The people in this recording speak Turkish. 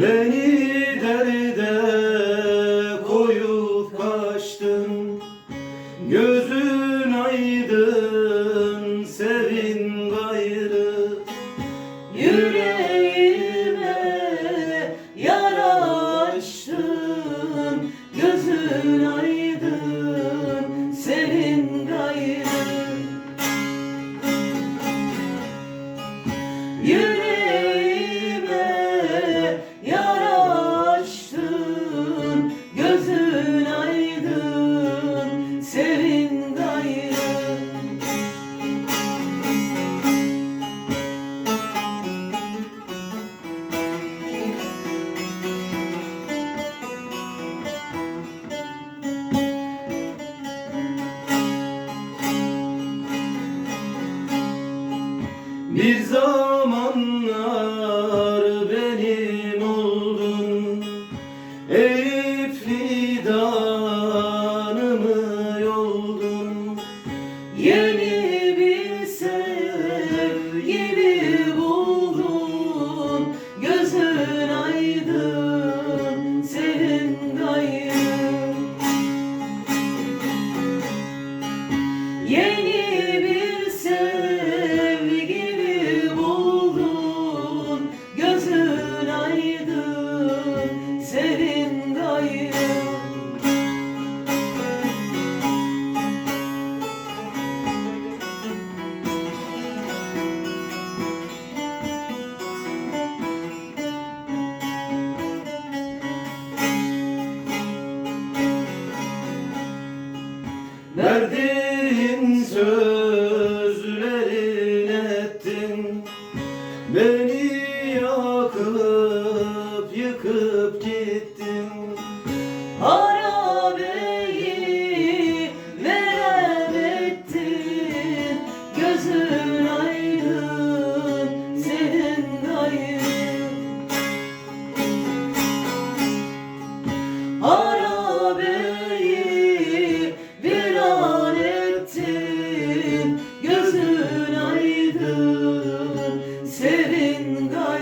Beni derde koyup kaçtın. Gözün aydın sevin gayrı. Yüreğime yara açtın. Gözün aydın senin gayrı. Yüreğime Bir zamanlar Verdiğin sözlerin ettin. Beni yakıp yıkıp gittin Gönlümden